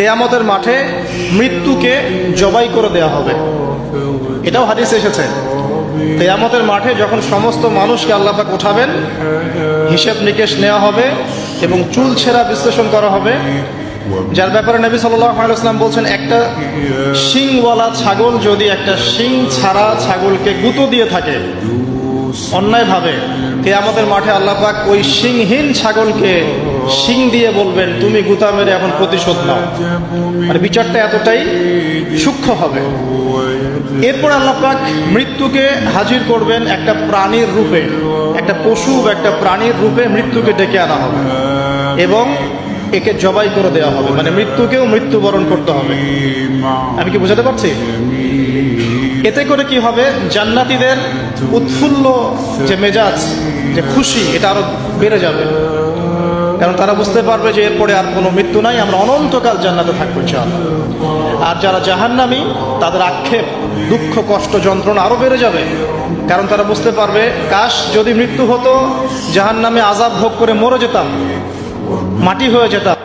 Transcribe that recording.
কেয়ামতের মাঠে মৃত্যুকে জবাই করে দেওয়া হবে। এটাও হাদিস এসেছে। কেয়ামতের মাঠে যখন সমস্ত মানুষকে আল্লাপাক উঠাবেন, হিসেব নিকেশ নেওয়া হবে এবং চুল ছেঁড়া বিশ্লেষণ করা হবে। যার ব্যাপারে নবী সাল্লাম বলছেন, একটা শিংওয়ালা ছাগল যদি একটা শিং ছাড়া ছাগলকে গুঁতো দিয়ে থাকে, অন্যায়ভাবে কেয়ামতের মাঠে আল্লাপাক ওই শিংহীন ছাগলকে শিং দিয়ে বলবেন, তুমি গুতা মেরে এখন প্রতিশোধ নাও। আর বিচারটা এতটাই সূক্ষ্ম হবে। এরপর আল্লাপাক মৃত্যুকে হাজির করবেন একটা প্রাণীর রূপে, একটা পশু বা একটা প্রাণীর রূপে মৃত্যুকে ডেকে আনা হবে এবং একে জবাই করে দেওয়া হবে। মানে মৃত্যুকেও মৃত্যুবরণ করতে হবে। আমি কি বোঝাতে পারছি? এতে করে কি হবে? জান্নাতীদের উৎফুল্ল যে মেজাজ, যে খুশি, এটা আরও বেড়ে যাবে। কারণ তারা বুঝতে পারবে যে এরপরে আর কোনো মৃত্যু নাই, আমরা অনন্তকাল জান্নাতে থাকব ইনশাআল্লাহ। আর যারা জাহান্নামী, তাদের আক্ষেপ, দুঃখ, কষ্ট, যন্ত্রণা আরও বেড়ে যাবে। কারণ তারা বুঝতে পারবে, কাশ যদি মৃত্যু হতো, জাহান্নামে আজাব ভোগ করে মরে যেতাম, মাটি হয়ে যেতাম।